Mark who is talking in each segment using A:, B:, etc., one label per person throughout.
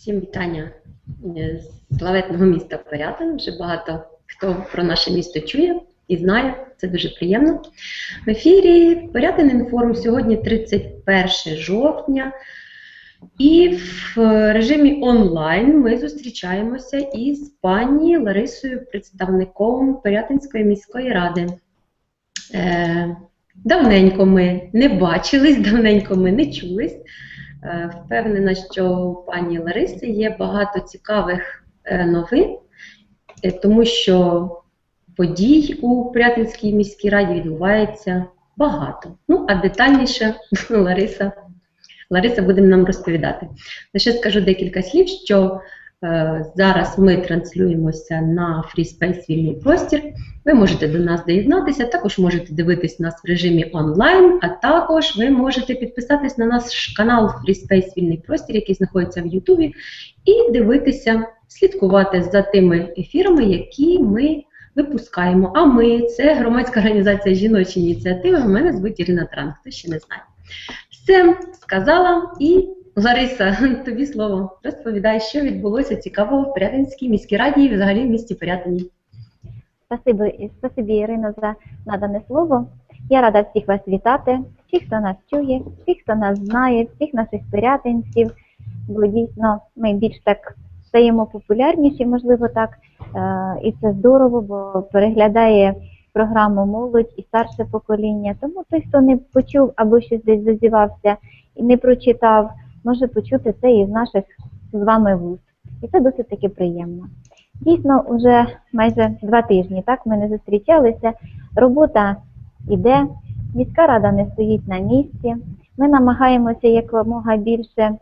A: Всім вітання е, з славетного міста Порятин. Вже багато хто про наше місто чує і знає. Це дуже приємно. В ефірі Порятин інформ сьогодні 31 жовтня. І в режимі онлайн ми зустрічаємося із пані Ларисою, представником Порятинської міської ради. Е, давненько ми не бачились, давненько ми не чулись. Е, Впевнена, що у пані Лариси є багато цікавих е, новин, е, тому що подій у Прятинській міській раді відбувається багато. Ну, а детальніше Лариса, Лариса буде нам розповідати. Лише скажу декілька слів, що зараз ми транслюємося на FreeSpace вільний простір. Ви можете до нас доєднатися, також можете дивитись нас в режимі онлайн, а також ви можете підписатись на наш канал FreeSpace Вільний простір, який знаходиться в Ютубі, і дивитися, слідкувати за тими ефірами, які ми випускаємо. А ми це громадська організація жіночі ініціативи. Мене звуть Ірина Транк, хто ще не знає. Все сказала і. Лариса, тобі слово. Розповідай, що відбулося цікавого в Порятинській міській раді і взагалі в місті Порятині.
B: Спасибі, спасибі, Ірино, за надане слово. Я рада всіх вас вітати, всіх, хто нас чує, всіх, хто нас знає, всіх наших пирятинців. Бо дійсно ми більш так стаємо популярніші, можливо, так. Е, І це здорово, бо переглядає програму молодь і старше покоління. Тому той, хто не почув або щось десь зазівався і не прочитав, може почути це із наших з вами вуст. І це досить таки приємно. Дійсно, вже майже два тижні так ми не зустрічалися. Робота йде, міська рада не стоїть на місці. Ми намагаємося якомога більше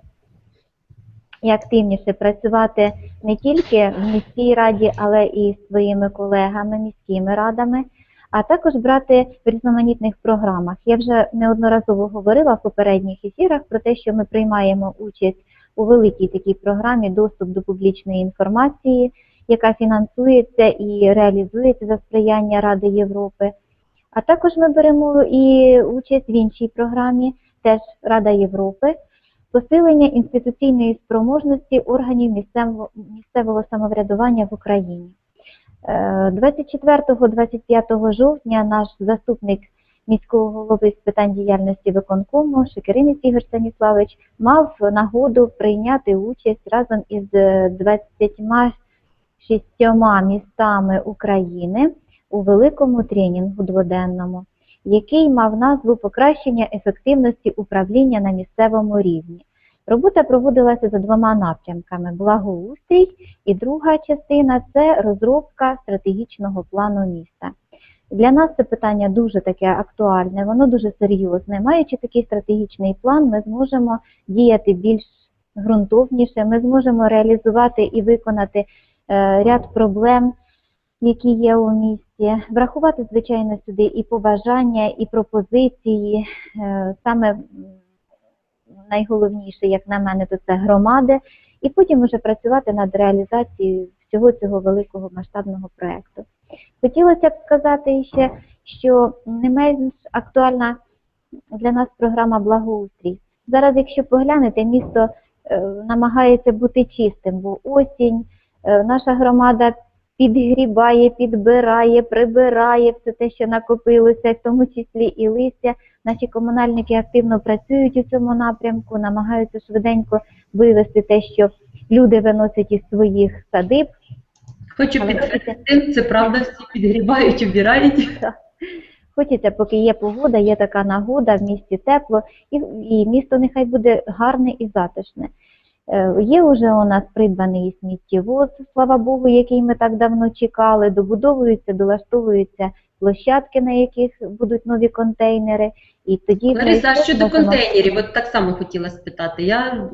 B: і активніше працювати не тільки в міській раді, але і своїми колегами, міськими радами, а також брати в різноманітних програмах. Я вже неодноразово говорила в попередніх ефірах про те, що ми приймаємо участь у великій такій програмі доступ до публічної інформації яка фінансується і реалізується за сприяння Ради Європи. А також ми беремо і участь в іншій програмі, теж Рада Європи, посилення інституційної спроможності органів місцевого, місцевого самоврядування в Україні. 24-25 жовтня наш заступник міського голови з питань діяльності виконкому Шекеринець Ігор Станіславович мав нагоду прийняти участь разом із 20 шістьома містами України у великому тренінгу дводенному, який мав назву Покращення ефективності управління на місцевому рівні. Робота проводилася за двома напрямками: благоустрій і друга частина це розробка стратегічного плану міста. Для нас це питання дуже таке актуальне, воно дуже серйозне. Маючи такий стратегічний план, ми зможемо діяти більш ґрунтовніше, ми зможемо реалізувати і виконати Е, ряд проблем, які є у місті, врахувати, звичайно, сюди і побажання, і пропозиції. Е, саме найголовніше, як на мене, то це громади, і потім вже працювати над реалізацією всього цього великого масштабного проєкту. Хотілося б сказати ще, що не менш актуальна для нас програма благоустрій. Зараз, якщо поглянете, місто е, намагається бути чистим, бо осінь. Е, наша громада підгрібає, підбирає, прибирає все те, що накопилося, в тому числі і листя. Наші комунальники активно працюють у цьому напрямку, намагаються швиденько вивести те, що люди виносять із своїх садиб.
A: Хочу підтвердити, це правда, всі підгрібають, обирають.
B: Хочеться, поки є погода, є така нагода, в місті тепло, і, і місто нехай буде гарне і затишне. Е, є вже у нас придбаний сміттєвоз, слава Богу, який ми так давно чекали. Добудовуються, долаштовуються площадки, на яких будуть нові контейнери. І тоді
A: Лариса, а щодо контейнерів, от так само хотіла спитати. Я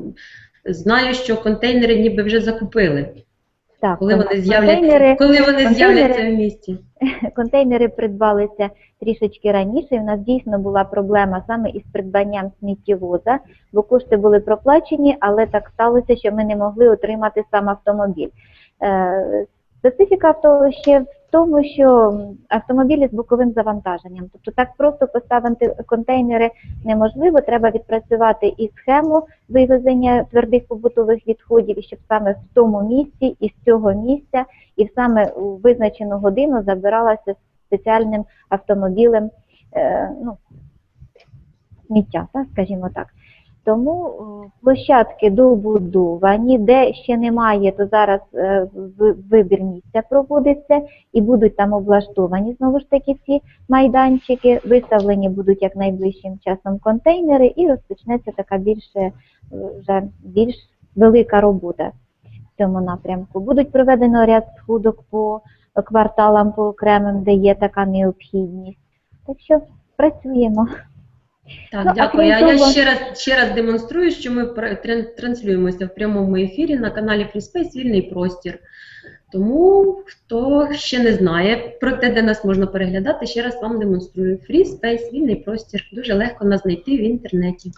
A: знаю, що контейнери ніби вже закупили.
B: Так,
A: коли вони з'являться коли вони з'являться в місті?
B: Контейнери придбалися трішечки раніше. У нас дійсно була проблема саме із придбанням сміттєвоза, бо кошти були проплачені, але так сталося, що ми не могли отримати сам автомобіль. Е, специфіка того ще в тому, що автомобілі з боковим завантаженням. Тобто так просто поставити контейнери неможливо. Треба відпрацювати і схему вивезення твердих побутових відходів, і щоб саме в тому місці і з цього місця, і саме у визначену годину забиралася спеціальним автомобілем е, ну, сміття, так, скажімо так. Тому е, площадки добудовані, де ще немає, то зараз е, вибір місця проводиться і будуть там облаштовані знову ж таки ці майданчики. Виставлені будуть як найближчим часом контейнери, і розпочнеться така більше вже більш велика робота в цьому напрямку. Будуть проведено ряд сходок по кварталам по окремим, де є така необхідність. Так що працюємо.
A: Так,
B: Ну,
A: дякую. А я ще раз ще раз демонструю, що ми транслюємося в прямому ефірі на каналі FreeSpace Вільний простір. Тому хто ще не знає про те, де нас можна переглядати, ще раз вам демонструю. FreeSpace Вільний простір. Дуже легко нас знайти в інтернеті.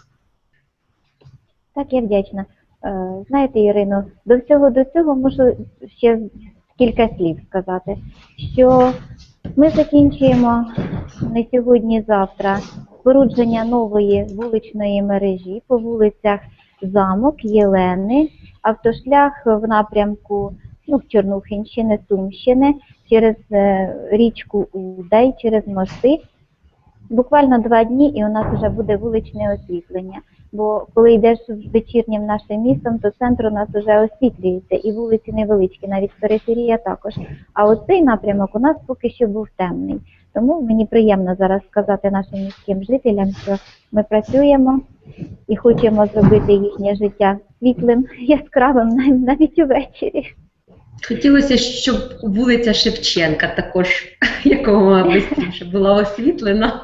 B: Так, я вдячна. Е, Знаєте, Ірино, до всього до цього можу ще кілька слів сказати, що ми закінчуємо не сьогодні, завтра спорудження нової вуличної мережі по вулицях Замок, Єлени, автошлях в напрямку ну, Чорнухинщини, Сумщини, через е, річку Удай, через мости. Буквально два дні і у нас вже буде вуличне освітлення. Бо коли йдеш вечірнім нашим містом, то центр у нас вже освітлюється, і вулиці невеличкі, навіть периферія також. А оцей напрямок у нас поки що був темний. Тому мені приємно зараз сказати нашим міським жителям, що ми працюємо і хочемо зробити їхнє життя світлим, яскравим навіть увечері.
A: Хотілося, щоб вулиця Шевченка також якомога швидше була освітлена.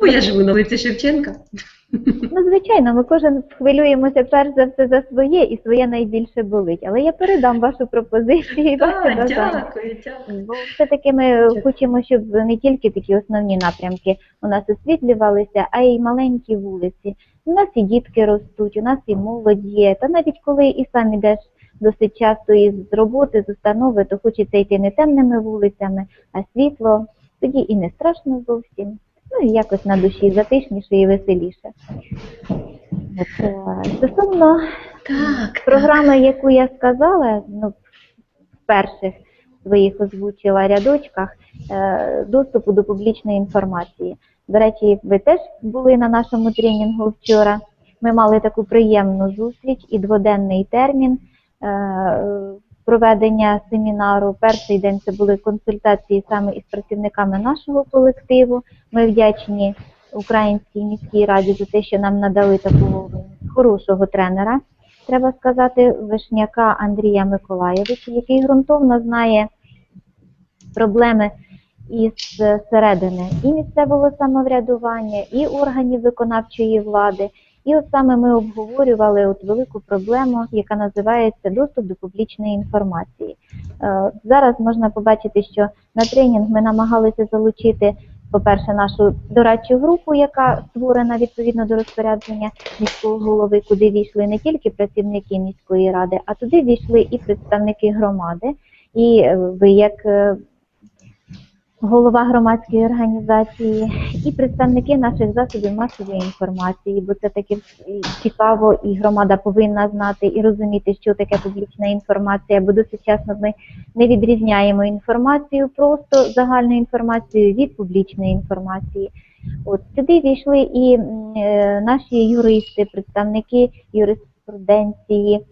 A: Бо я живу на вулиці Шевченка.
B: Ну, звичайно, ми кожен хвилюємося перш за все за своє, і своє найбільше болить. Але я передам вашу пропозицію і
A: Так,
B: бажання.
A: дякую, дякую.
B: Бо все-таки ми хочемо, щоб не тільки такі основні напрямки у нас освітлювалися, а й маленькі вулиці. У нас і дітки ростуть, у нас і молодь є. Та навіть коли і сам ідеш досить часто із роботи, з установи, то хочеться йти не темними вулицями, а світло. Тоді і не страшно зовсім. Ну і якось на душі затишніше і веселіше. От, е, стосовно
A: Так,
B: Програма, яку я сказала, ну, в перших своїх озвучила рядочках, е, доступу до публічної інформації. До речі, ви теж були на нашому тренінгу вчора. Ми мали таку приємну зустріч і дводенний термін е, проведення семінару. Перший день це були консультації саме із працівниками нашого колективу. Ми вдячні Українській міській раді за те, що нам надали такого хорошого тренера треба сказати, Вишняка Андрія Миколаєвича, який ґрунтовно знає проблеми із середини і місцевого самоврядування, і органів виконавчої влади. І от саме ми обговорювали от велику проблему, яка називається доступ до публічної інформації. Е, Зараз можна побачити, що на тренінг ми намагалися залучити, по-перше, нашу дорадчу групу, яка створена відповідно до розпорядження міського голови, куди війшли не тільки працівники міської ради, а туди війшли і представники громади. І ви, як е, голова громадської організації, і представники наших засобів масової інформації, бо це таке цікаво, і громада повинна знати і розуміти, що таке публічна інформація, бо досить часто ми не відрізняємо інформацію, просто загальну інформацію від публічної інформації. От сюди війшли і е, наші юристи, представники юриспруденції.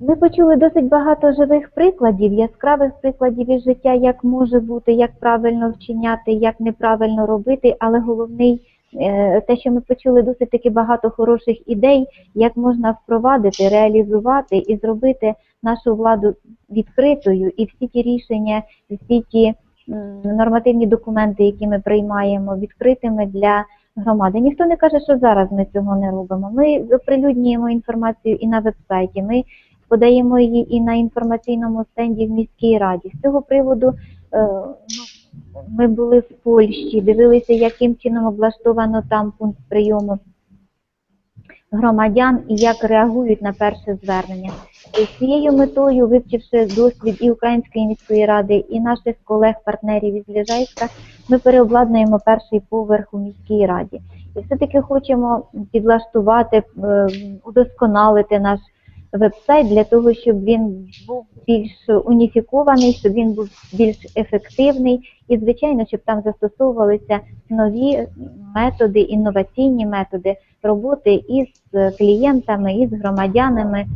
B: Ми почули досить багато живих прикладів, яскравих прикладів із життя, як може бути, як правильно вчиняти, як неправильно робити. Але головний е, те, що ми почули досить таки багато хороших ідей, як можна впровадити, реалізувати і зробити нашу владу відкритою, і всі ті рішення, всі ті нормативні документи, які ми приймаємо, відкритими для громади. Ніхто не каже, що зараз ми цього не робимо. Ми оприлюднюємо інформацію і на вебсайті. Ми подаємо її і на інформаційному стенді в міській раді. З цього приводу е, ну, ми були в Польщі, дивилися, яким чином облаштовано там пункт прийому громадян і як реагують на перше звернення. З цією метою, вивчивши досвід і Української міської ради, і наших колег-партнерів із Ліжейська, ми переобладнуємо перший поверх у міській раді. І все-таки хочемо підлаштувати, е, удосконалити наш веб-сайт для того, щоб він був більш уніфікований, щоб він був більш ефективний, і звичайно, щоб там застосовувалися нові методи, інноваційні методи роботи із клієнтами, із громадянами,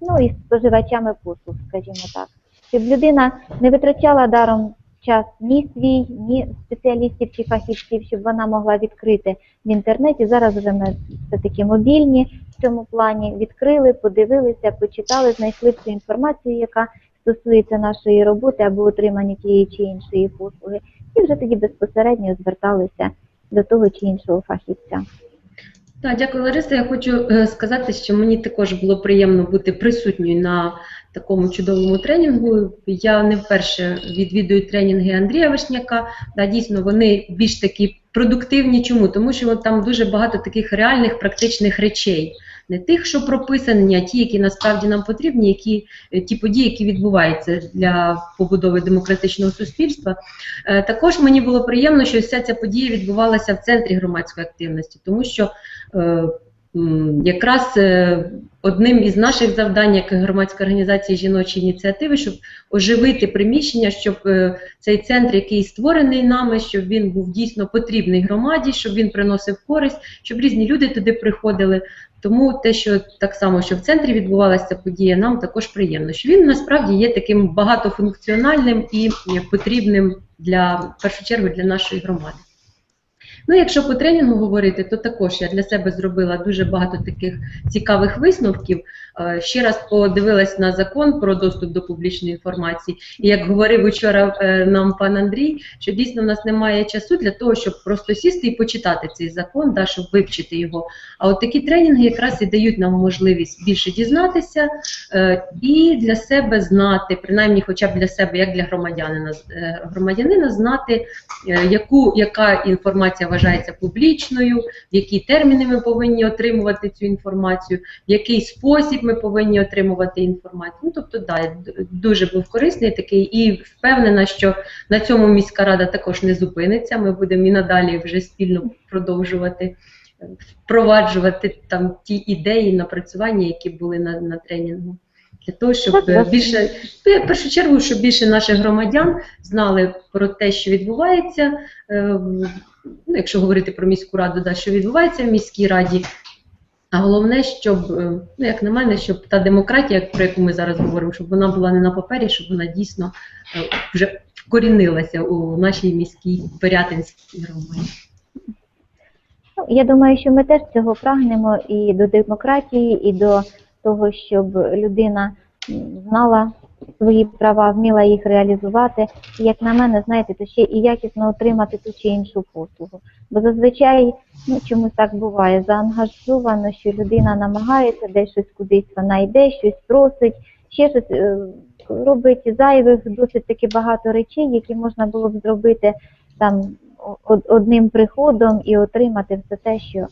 B: ну і споживачами послуг, скажімо так, щоб людина не витрачала даром час ні свій, ні спеціалістів чи фахівців, щоб вона могла відкрити в інтернеті. Зараз вже ми все таки мобільні в цьому плані. Відкрили, подивилися, почитали, знайшли всю інформацію, яка стосується нашої роботи або отримання тієї чи іншої послуги, і вже тоді безпосередньо зверталися до того чи іншого фахівця.
A: Так, дякую, Лариса. Я хочу е, сказати, що мені також було приємно бути присутньою на такому чудовому тренінгу. Я не вперше відвідую тренінги Андрія Вишняка. Да, дійсно, вони більш такі продуктивні. Чому? Тому що там дуже багато таких реальних практичних речей. Не тих, що прописані, а ті, які насправді нам потрібні, які е, ті події, які відбуваються для побудови демократичного суспільства. Е, Також мені було приємно, що вся ця подія відбувалася в центрі громадської активності, тому що е, якраз одним із наших завдань як громадської організації жіночі ініціативи, щоб оживити приміщення, щоб цей центр, який створений нами, щоб він був дійсно потрібний громаді, щоб він приносив користь, щоб різні люди туди приходили. Тому те, що так само, що в центрі відбувалася подія, нам також приємно. Що він насправді є таким багатофункціональним і потрібним для в першу чергу для нашої громади. Ну, якщо по тренінгу говорити, то також я для себе зробила дуже багато таких цікавих висновків. Е, Ще раз подивилась на закон про доступ до публічної інформації. І як говорив вчора е, нам пан Андрій, що дійсно в нас немає часу для того, щоб просто сісти і почитати цей закон, да, щоб вивчити його. А от такі тренінги якраз і дають нам можливість більше дізнатися е, і для себе знати, принаймні, хоча б для себе, як для громадянина, громадянина знати, яку, яка інформація вважається публічною, які терміни ми повинні отримувати цю інформацію, в який спосіб ми повинні отримувати інформацію. Ну, тобто, да, дуже був корисний такий і впевнена, що на цьому міська рада також не зупиниться. Ми будемо і надалі вже спільно продовжувати е, впроваджувати там ті ідеї, напрацювання, які були на, на тренінгу. Для того, щоб е, більше в першу чергу, щоб більше наших громадян знали про те, що відбувається, е, ну, якщо говорити про міську раду, да, що відбувається в міській раді. А головне, щоб, е, ну як на мене, щоб та демократія, про яку ми зараз говоримо, щоб вона була не на папері, щоб вона дійсно е, вже вкорінилася у нашій міській Пирятинській громаді.
B: Ну, Я думаю, що ми теж цього прагнемо і до демократії, і до того, щоб людина знала свої права, вміла їх реалізувати. І як на мене, знаєте, то ще і якісно отримати ту чи іншу послугу. Бо зазвичай ну, чомусь так буває, заангажовано, що людина намагається десь щось кудись вона йде, щось просить, ще щось е, робить зайвих досить таки багато речей, які можна було б зробити там од- одним приходом і отримати все те, що е,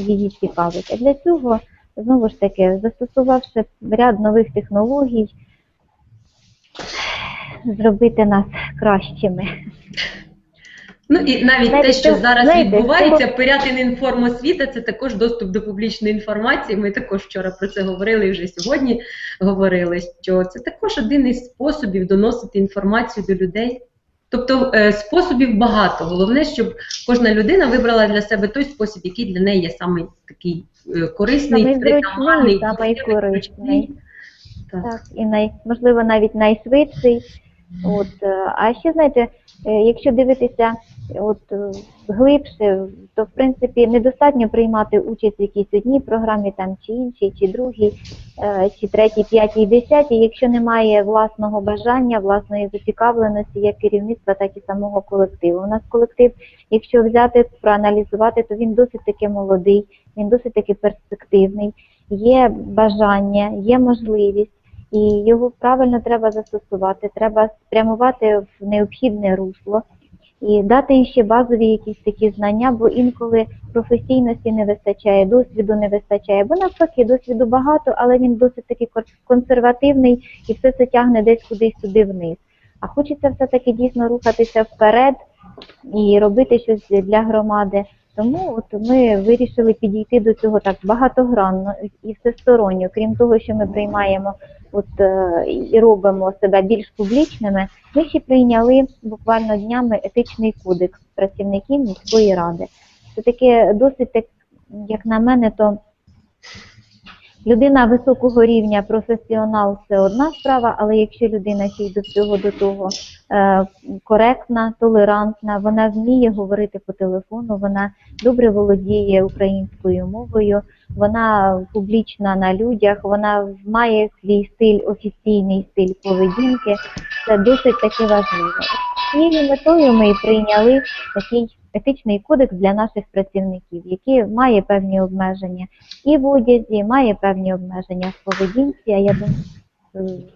B: її цікавить. А для цього, знову ж таки, застосувавши ряд нових технологій, зробити нас кращими.
A: Ну і навіть
B: Знаєте,
A: те, що
B: це-
A: зараз
B: знаєте,
A: відбувається,
B: це-
A: Пирятин інформосвіта, це також доступ до публічної інформації. Ми також вчора про це говорили і вже сьогодні говорили, що це також один із способів доносити інформацію до людей. Тобто е, способів багато. Головне, щоб кожна людина вибрала для себе той спосіб, який для неї є саме такий е, корисний,
B: самий
A: дієвий. Так.
B: Так, і най, можливо, навіть найшвидший. От, е, а ще знаєте, е, якщо дивитися от, е, глибше, то в принципі недостатньо приймати участь в якійсь одній програмі, там чи іншій, чи другій, чи третій, п'ятій, десятій, якщо немає власного бажання, власної зацікавленості як керівництва, так і самого колективу. У нас колектив, якщо взяти, проаналізувати, то він досить таки молодий, він досить таки перспективний, є бажання, є можливість. І його правильно треба застосувати, треба спрямувати в необхідне русло. і дати ще базові якісь такі знання, бо інколи професійності не вистачає, досвіду не вистачає, бо навпаки, досвіду багато, але він досить таки кон- консервативний і все це тягне десь кудись туди вниз. А хочеться все-таки дійсно рухатися вперед і робити щось для громади. Тому от ми вирішили підійти до цього так багатогранно і всесторонньо. Крім того, що ми приймаємо от е, і робимо себе більш публічними, ми ще прийняли буквально днями етичний кодекс працівників міської ради. Це таке досить як на мене, то людина високого рівня, професіонал це одна справа, але якщо людина ще й до цього до того е, коректна, толерантна, вона вміє говорити по телефону, вона добре володіє українською мовою, вона публічна на людях, вона має свій стиль, офіційний стиль поведінки. Це досить таки важливо. Цією метою ми прийняли такий етичний кодекс для наших працівників, який має певні обмеження і в одязі, має певні обмеження в поведінці. А я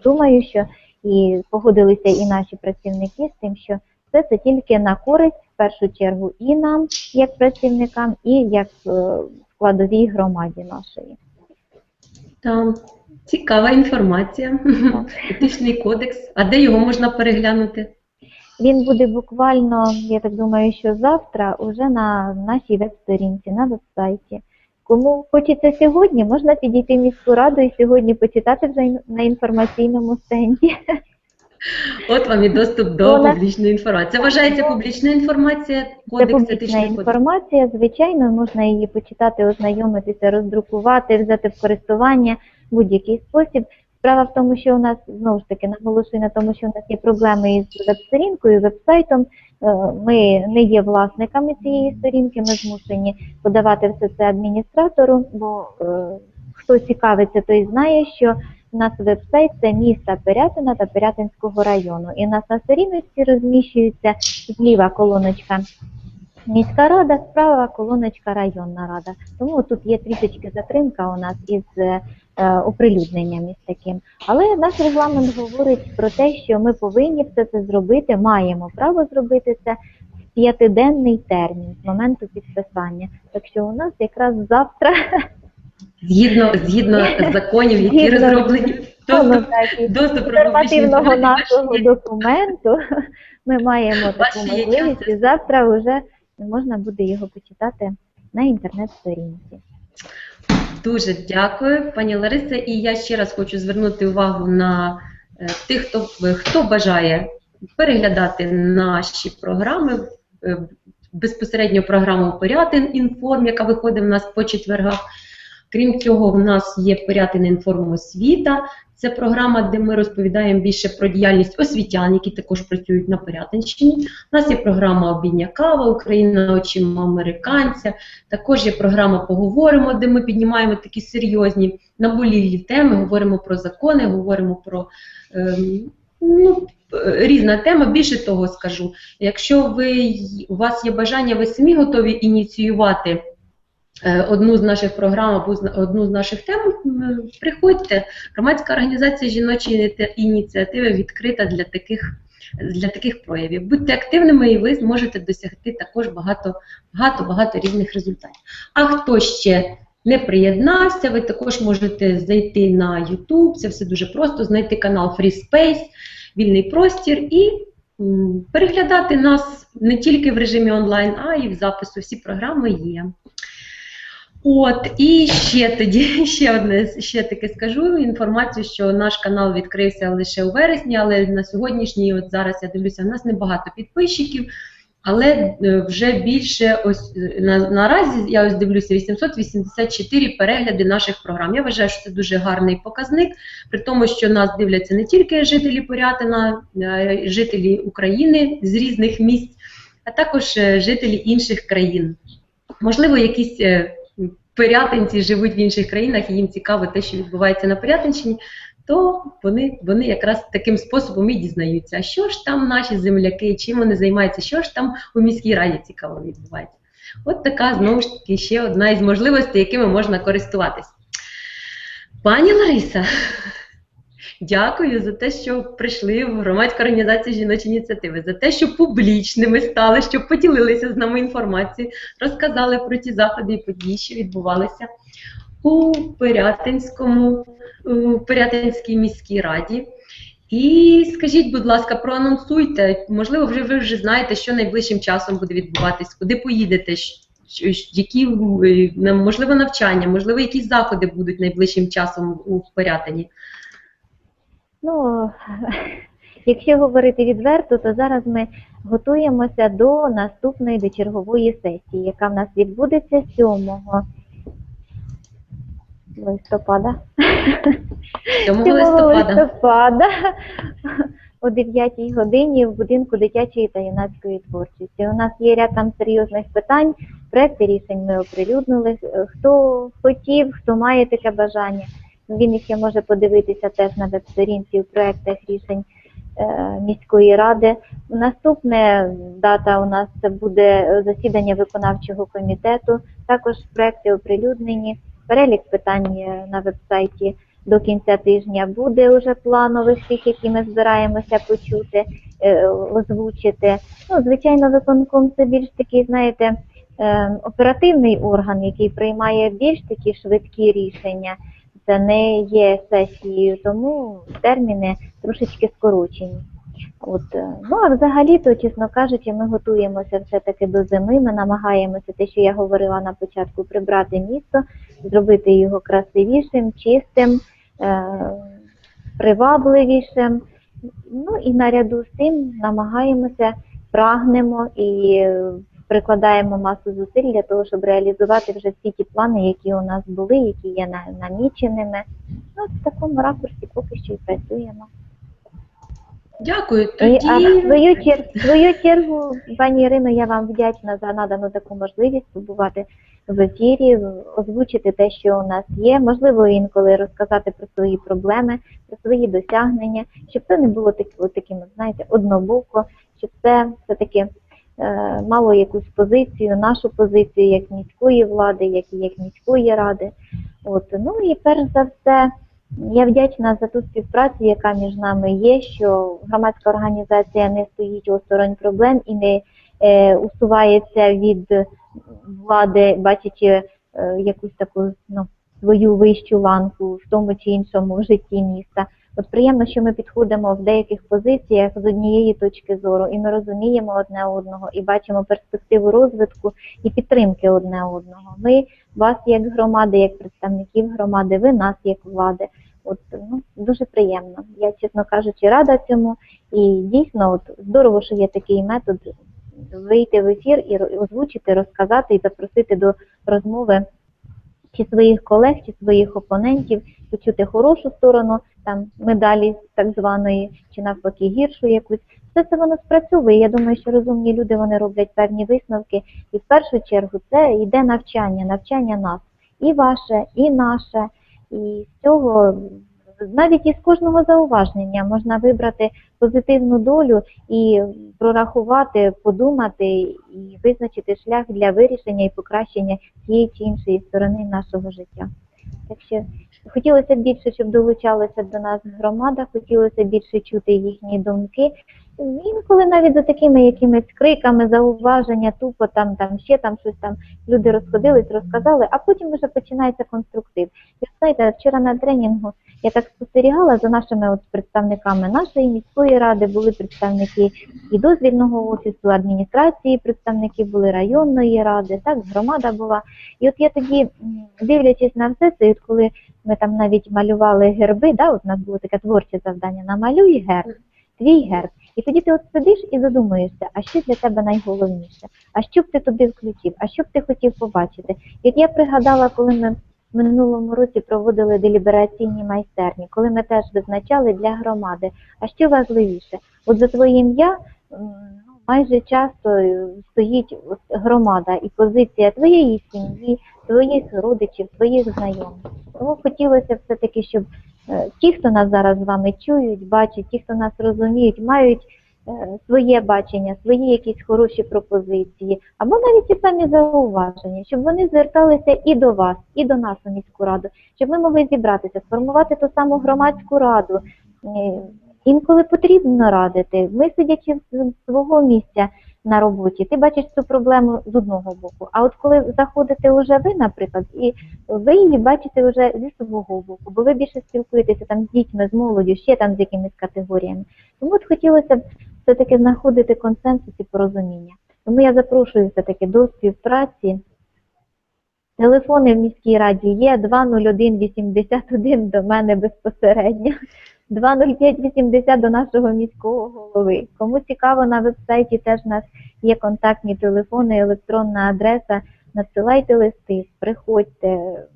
B: думаю, що і погодилися і наші працівники з тим, що все це тільки на користь в першу чергу і нам, як працівникам, і як е, складовій громаді нашої.
A: Там цікава інформація. Етичний кодекс. А де його можна переглянути?
B: Він буде буквально, я так думаю, що завтра уже на нашій веб-сторінці, на веб-сайті. Кому хочеться сьогодні, можна підійти в міську раду і сьогодні почитати вже на інформаційному стенді.
A: От вам і доступ до
B: Вона-
A: публічної інформації. Це вважається публічна інформація,
B: Це публічна
A: етичний кодекс.
B: інформація. Звичайно, можна її почитати, ознайомитися, роздрукувати, взяти в користування будь-який спосіб. Справа в тому, що у нас знову ж таки наголошую на тому, що у нас є проблеми із веб-сторінкою, веб-сайтом. Е, Ми не є власниками цієї сторінки, ми змушені подавати все це адміністратору, бо е, хто цікавиться, той знає, що у нас веб-сайт це міста Пирятина та Пирятинського району. І у нас на сторіночці розміщується зліва колоночка міська рада, справа колоночка районна рада. Тому тут є трішечки затримка у нас із е, е, оприлюдненням із таким. Але наш регламент говорить про те, що ми повинні все це зробити, маємо право зробити це в п'ятиденний термін з моменту підписання. Так що у нас якраз завтра
A: Згідно, згідно законів, які
B: Згідно
A: розроблені. Доступ,
B: нормативного нашого документу ми маємо таку можливість, і завтра вже можна буде його почитати на інтернет-сторінці.
A: Дуже дякую, пані Лариса. І я ще раз хочу звернути увагу на е, тих, хто, хто бажає переглядати наші програми. е, Безпосередньо програму Порятин Інформ, яка виходить в нас по четвергах. Крім цього, в нас є Порятин Інформ освіта. Це програма, де ми розповідаємо більше про діяльність освітян, які також працюють на Порятинщині. У нас є програма Обідня кава, Україна очима американця. Також є програма Поговоримо, де ми піднімаємо такі серйозні наболілі теми, говоримо про закони, говоримо про ем, ну, різна тема. Більше того скажу, якщо ви у вас є бажання, ви самі готові ініціювати. Е, Одну з наших програм або одну з наших тем приходьте. Громадська організація жіночої ініці- ініціативи відкрита для таких, для таких проявів. Будьте активними, і ви зможете досягти також багато, багато, багато різних результатів. А хто ще не приєднався, ви також можете зайти на YouTube, це все дуже просто, знайти канал Free Space, вільний простір і переглядати нас не тільки в режимі онлайн, а й в запису. Всі програми є. От, і ще тоді, ще одне, ще таке скажу інформацію, що наш канал відкрився лише у вересні, але на сьогоднішній, от зараз я дивлюся, в нас небагато підписчиків, але е, вже більше ось е, на, наразі я ось дивлюся 884 перегляди наших програм. Я вважаю, що це дуже гарний показник, при тому, що нас дивляться не тільки жителі Порятина, й жителі України з різних місць, а також е, жителі інших країн. Можливо, якісь е, пирятинці живуть в інших країнах, і їм цікаво те, що відбувається на Пирятинщині, то вони, вони якраз таким способом і дізнаються, що ж там наші земляки, чим вони займаються, що ж там у міській раді цікаво відбувається. От така знову ж таки ще одна із можливостей, якими можна користуватись. Пані Лариса, Дякую за те, що прийшли в громадську організацію жіночі ініціативи, за те, що публічними стали, що поділилися з нами інформацією, розказали про ті заходи і події, що відбувалися у Пирятинському, у Пирятинській міській раді. І скажіть, будь ласка, проанонсуйте, можливо, вже ви вже знаєте, що найближчим часом буде відбуватись, куди поїдете, які е, можливо навчання, можливо, якісь заходи будуть найближчим часом у Пирятині.
B: Ну, якщо говорити відверто, то зараз ми готуємося до наступної до чергової сесії, яка в нас відбудеться 7 листопада.
A: 7
B: 7
A: листопада.
B: листопада о 9 годині в будинку дитячої та юнацької творчості. У нас є ряд там серйозних питань. Проекти рішень ми оприлюднили. Хто хотів, хто має таке бажання, він ще може подивитися теж на веб-сторінці в проектах рішень е, міської ради. Наступне дата у нас це буде засідання виконавчого комітету. Також проекти оприлюднені. Перелік питань е, на веб-сайті до кінця тижня буде уже планових тих, які ми збираємося почути, е, озвучити. Ну, звичайно, виконком це більш такий, знаєте, оперативний орган, який приймає більш такі швидкі рішення. Це не є сесією, тому терміни трошечки скорочені. От, е, ну а взагалі, то, чесно кажучи, ми готуємося все-таки до зими. Ми намагаємося те, що я говорила на початку, прибрати місто, зробити його красивішим, чистим, е, привабливішим. Ну і наряду з тим намагаємося, прагнемо і прикладаємо масу зусиль для того, щоб реалізувати вже всі ті плани, які у нас були, які є на- наміченими. Ну, в такому ракурсі поки що і працюємо.
A: Дякую.
B: І, а в свою, чер... в свою чергу, пані Ірино, я вам вдячна за надану таку можливість побувати в ефірі, озвучити те, що у нас є, можливо, інколи розказати про свої проблеми, про свої досягнення, щоб це не було таким, знаєте, однобоко, щоб це все-таки е, мало якусь позицію, нашу позицію як міської влади, як як міської ради. От, ну і перш за все, я вдячна за ту співпрацю, яка між нами є, що громадська організація не стоїть осторонь проблем і не е, усувається від влади, бачачи е, якусь таку ну, свою вищу ланку в тому чи іншому житті міста. От приємно, що ми підходимо в деяких позиціях з однієї точки зору, і ми розуміємо одне одного, і бачимо перспективу розвитку і підтримки одне одного. Ми вас як громади, як представників громади, ви нас як влади. От ну дуже приємно. Я чесно кажучи, рада цьому. І дійсно, от здорово, що є такий метод вийти в ефір і озвучити, розказати і запросити до розмови чи своїх колег, чи своїх опонентів, почути хорошу сторону там медалі так званої, чи навпаки гіршу якусь. Все це воно спрацьовує. Я думаю, що розумні люди вони роблять певні висновки. І в першу чергу це йде навчання, навчання нас і ваше, і наше. І з цього навіть із кожного зауваження можна вибрати позитивну долю і прорахувати, подумати і визначити шлях для вирішення і покращення тієї чи іншої сторони нашого життя. Так що хотілося б більше, щоб долучалася до нас громада, хотілося більше чути їхні думки. Інколи навіть за такими якимись криками, зауваження, тупо там, там ще там щось там люди розходились, розказали, а потім вже починається конструктив. І знаєте, вчора на тренінгу я так спостерігала за нашими от представниками нашої міської ради, були представники і дозвільного офісу, адміністрації, представники були районної ради, так, громада була. І от я тоді, дивлячись на все це, коли ми там навіть малювали герби, да, от у нас було таке творче завдання, намалюй герб, твій герб. І тоді ти от сидиш і задумуєшся, а що для тебе найголовніше, а що б ти туди включив, а що б ти хотів побачити. От я пригадала, коли ми в минулому році проводили делібераційні майстерні, коли ми теж визначали для громади, а що важливіше, от за твоє ім'я ну, майже часто е, стоїть громада і позиція твоєї сім'ї, твоїх родичів, твоїх знайомих. Тому хотілося все-таки, щоб е, ті, хто нас зараз з вами чують, бачать, ті, хто нас розуміють, мають е, своє бачення, свої якісь хороші пропозиції, або навіть ті самі зауваження, щоб вони зверталися і до вас, і до нас у міську раду, щоб ми могли зібратися, сформувати ту саму громадську раду, е, інколи потрібно радити. Ми сидячи з свого місця на роботі, ти бачиш цю проблему з одного боку. А от коли заходите вже ви, наприклад, і ви її бачите вже зі свого боку, бо ви більше спілкуєтеся там з дітьми, з молоддю, ще там з якимись категоріями. Тому от хотілося б все-таки знаходити консенсус і порозуміння. Тому я запрошую все-таки до співпраці. Телефони в міській раді є 20181 до мене безпосередньо. 20580 до нашого міського голови. Кому цікаво, на вебсайті теж у нас є контактні телефони, електронна адреса. Надсилайте листи, приходьте, е,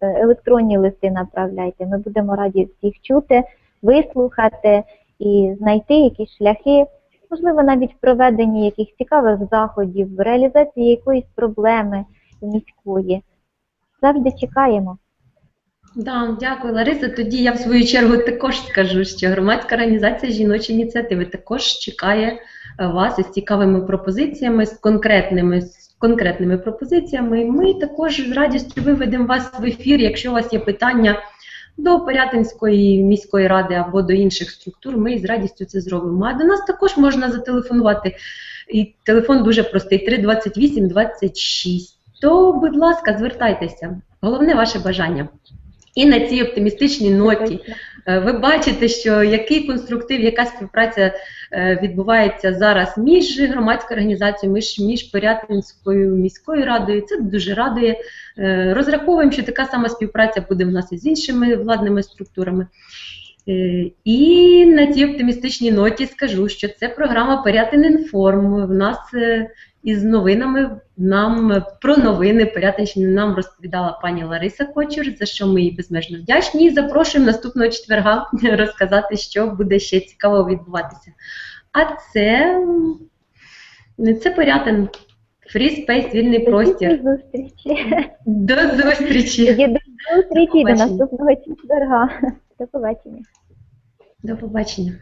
B: електронні листи направляйте. Ми будемо раді всіх чути, вислухати і знайти якісь шляхи, можливо, навіть в проведенні якихось цікавих заходів, реалізації якоїсь проблеми міської. Завжди чекаємо.
A: Да, дякую, Лариса. Тоді я в свою чергу також скажу, що громадська організація жіночі ініціативи також чекає е, вас із цікавими пропозиціями, з конкретними, з конкретними пропозиціями. Ми також з радістю виведемо вас в ефір, якщо у вас є питання до Порятинської міської ради або до інших структур. Ми з радістю це зробимо. А до нас також можна зателефонувати. І телефон дуже простий: 328 26. То, будь ласка, звертайтеся. Головне ваше бажання. І на цій оптимістичній ноті е, ви бачите, що який конструктив, яка співпраця е, відбувається зараз між громадською організацією, між, між Порятинською міською радою. Це дуже радує. Е, Розраховуємо, що така сама співпраця буде в нас і з іншими владними структурами. І на цій оптимістичній ноті скажу, що це програма Порятин Інформ. В нас із новинами нам про новини Порятинщини нам розповідала пані Лариса Кочур, за що ми їй безмежно вдячні. І запрошуємо наступного четверга розказати, що буде ще цікаво відбуватися. А це, це Порятин. Free Space, вільний простір.
B: До зустрічі.
A: До зустрічі.
B: До зустрічі до наступного четверга. До побачення.
A: До побачення.